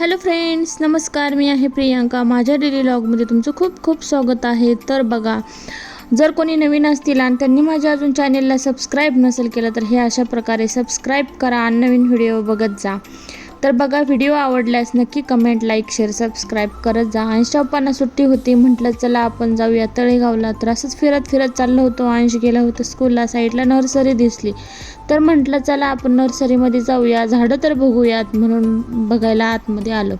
Hello friends नमस्कार मी आहे प्रियांका. माझ्या डेली लॉगमध्ये तुमचं खूप खूप स्वागत आहे. तर बघा जर कोणी नवीन असतील आणि त्यांनी माझ्या अजून चॅनेलला सबस्क्राईब नसेल केलं तर हे अशा प्रकारे सबस्क्राईब करा आणि नवीन व्हिडिओ बघत जा. तर बघा व्हिडिओ आवडल्यास नक्की कमेंट लाईक शेअर सबस्क्राईब करत जा. अंश पप्पांना सुट्टी होती म्हटलं चला आपण जाऊया तळेगावला. तर असंच फिरत फिरत चाललो होतो. अंश गेला होता स्कूलला साईडला नर्सरी दिसली. तर म्हटलं चला आपण नर्सरीमध्ये जाऊया. झाडं तर बघूयात म्हणून बघायला आतमध्ये आलो.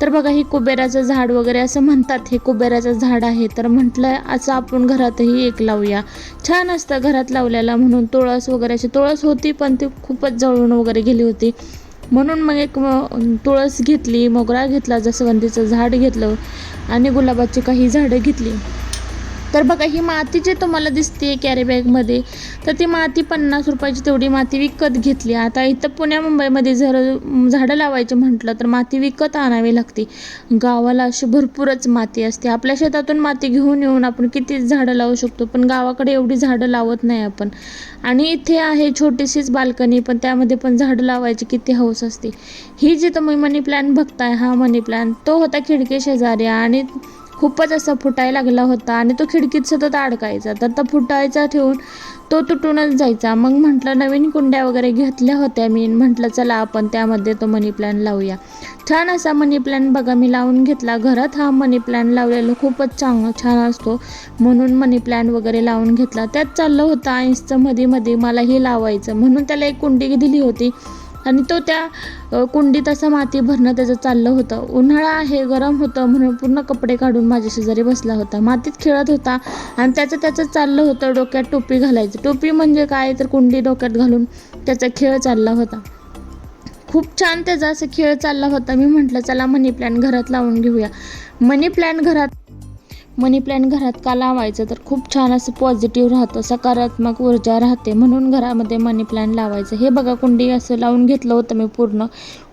तर बघा ही कुबेराचं झाड वगैरे असं म्हणतात हे कुबेराचं झाड आहे. तर म्हटलं असं आपण घरातही एक लावूया. छान असतं घरात लावल्याला म्हणून. तुळस वगैरे अशी तुळस होती पण ती खूपच जळून वगैरे गेली होती. म्हणून मग एक तुळस घेतली मोगरा घेतला जसवंतीचं झाड घेतलं आणि गुलाबाची काही झाडं घेतली. तर बघा ही माती जी तुम्हाला दिसते कॅरीबॅगमध्ये तर ती माती पन्नास रुपयाची तेवढी माती विकत घेतली. आता इथं पुण्या मुंबईमध्ये जर झाडं लावायचे म्हटलं तर माती विकत आणावी लागते. गावाला अशी भरपूरच माती असते. आपल्या शेतातून माती घेऊन येऊन आपण किती झाडं लावू शकतो पण गावाकडे एवढी झाडं लावत नाही आपण. आणि इथे आहे छोटीशीच बाल्कनी पण त्यामध्ये पण झाडं लावायची किती हौस असते. ही जी तुम्ही मनी प्लॅन बघताय हा मनी प्लॅन तो होता खिडकी शेजारी आणि खूपच असा फुटायला लागला होता आणि तो खिडकीत सतत अडकायचा. तर तो फुटायचा ठेवून तो तुटूनच जायचा. मग म्हटलं नवीन कुंड्या वगैरे घेतल्या होत्या मी. म्हटलं चला आपण त्यामध्ये तो मनी प्लॅन लावूया. छान असा मनी प्लॅन बघा मी लावून घेतला. घरात हा मनी प्लॅन लावलेला खूपच चांग छान असतो. म्हणून मनी प्लॅन वगैरे लावून घेतला. त्यात चाललं होतं आईसचं मध्ये मध्ये मला हे लावायचं. म्हणून त्याला एक कुंडी दिली होती. आणि तो त्या कुंडीत असं माती भरणं त्याचं चाललं होतं. उन्हाळा आहे गरम होतं म्हणून पूर्ण कपडे काढून माझ्या शेजारी बसला होता. मातीत खेळत होता आणि त्याचं त्याचं चाललं होतं डोक्यात टोपी घालायचं. टोपी म्हणजे काय? तर कुंडी डोक्यात घालून त्याचा खेळ चालला होता. खूप छान त्याचा असं खेळ चालला होता. मी म्हटलं चला मनी प्लॅन घरात लावून घेऊया. मनी प्लॅन घरात मनी प्लॅन घरात का लावायचं? तर खूप छान असं पॉझिटिव्ह राहतं सकारात्मक ऊर्जा राहते. म्हणून घरामध्ये मनी प्लॅन लावायचं. हे बघा कुंडी असं लावून घेतलं होतं मी पूर्ण.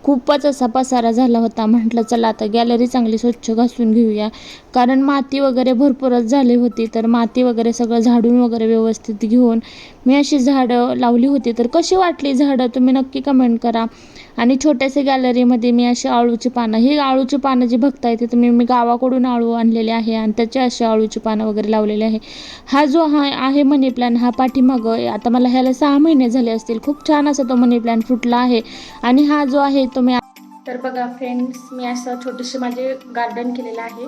खूपच असा पसारा झाला होता. म्हटलं चला आता गॅलरी चांगली स्वच्छ घासून घेऊया. कारण माती वगैरे भरपूरच झाली होती. तर माती वगैरे सगळं झाडून वगैरे व्यवस्थित घेऊन मी अशी झाडं लावली होती. तर कशी वाटली झाडं? तुम्ही नक्की कमेंट करा. आणि छोट्याशा गॅलरीमध्ये मी अशी आळूची पानं ही आळूची पानं जी बघताय ते तुम्ही मी गावाकडून आळू आणलेले आहे आणि त्याचे अशी आळूची पानं वगैरे लावलेली आहे. हा जो हा आहे मनी प्लॅन हा पाठीमागं आता मला ह्याला सहा महिने झाले असतील. खूप छान असा तो मनी प्लॅन फुटला आहे. आणि हा जो आहे तुम्ही तर बघा फ्रेंड्स मी असं छोटीशी माझे गार्डन केलेलं आहे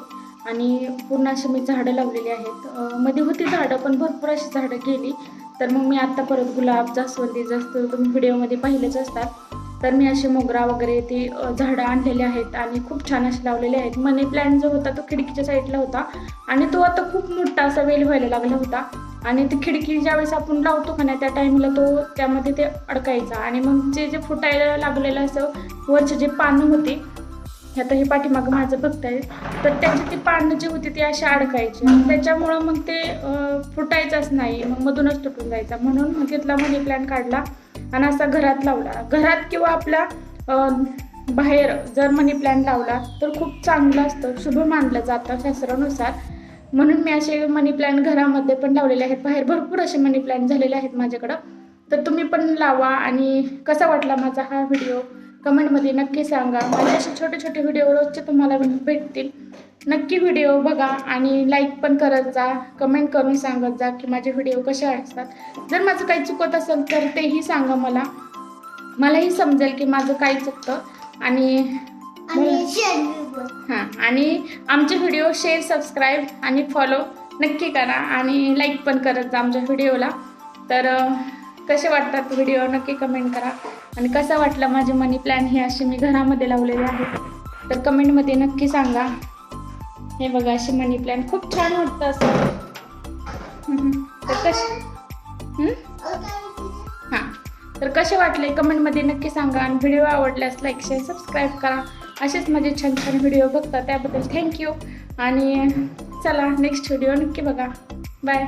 आणि पूर्ण अशी मी झाडं लावलेली आहेत. मध्ये होती झाडं पण भरपूर अशी झाडं गेली. तर मग मी आत्ता परत गुलाब जास्वंदी जास्त तुम्ही व्हिडिओमध्ये पाहिलेच असतात. तर मी असे मोगरा वगैरे ते झाडं आणलेले आहेत आणि खूप छान असे लावलेले आहेत. मनी प्लॅन्ट जो होता तो खिडकीच्या साईडला होता. आणि तो आता खूप मोठा असा वेल व्हायला लागला होता. आणि ती खिडकी ज्यावेळेस आपण लावतो का नाही त्या टाईमला तो त्यामध्ये ते अडकायचा. आणि मग जे जे फुटायला लागलेलं असं वरचे जे पानं होती आता हे पाठीमागं माझं बघताय तर त्याची ती पानं जी होती ती अशी अडकायची. त्याच्यामुळं मग ते फुटायचंच नाही. मग मधूनच तुटून जायचा. म्हणून मग तिथला मनी प्लॅन काढला आणि असा घरात लावला. घरात किंवा आपल्या अं, बाहेर जर मनी प्लॅन लावला तर खूप चांगलं असतं. शुभ मानलं जातं शास्त्रानुसार. म्हणून मी असे मनी प्लॅन घरामध्ये पण लावलेले आहेत. बाहेर भरपूर असे मनी प्लॅन झालेले आहेत माझ्याकडं. तर तुम्ही पण लावा आणि कसा वाटला माझा हा व्हिडिओ कमेंटमध्ये नक्की सांगा. माझे असे छोटे छोटे व्हिडिओ रोजचे तुम्हाला भेटतील. नक्की व्हिडिओ बघा आणि लाईक पण करत जा. कमेंट करून सांगत जा की माझे व्हिडिओ कसे असतात. जर माझं काही चुकत असेल तर तेही सांगा मला. मलाही समजेल की माझं काय चुकतं. आणि हां आणि आमचे व्हिडिओ शेअर सबस्क्राईब आणि फॉलो नक्की करा आणि लाईक पण करत जा आमच्या व्हिडिओला. तर कसे वाटतात व्हिडिओ नक्की कमेंट करा. आणि कसा वाटला माझे मनी प्लॅन हे असे मी घरामध्ये लावलेले आहेत तर कमेंटमध्ये नक्की सांगा. हे बघा असे मनी प्लॅन खूप छान वाटतं असं. तर कसे हां तर कसे वाटले कमेंटमध्ये नक्की सांगा. आणि व्हिडिओ आवडल्यास लाईक शेअर सबस्क्राईब करा. असेच माझे छान छान व्हिडिओ बघता. त्याबद्दल थँक्यू आणि चला नेक्स्ट व्हिडिओ नक्की बघा. बाय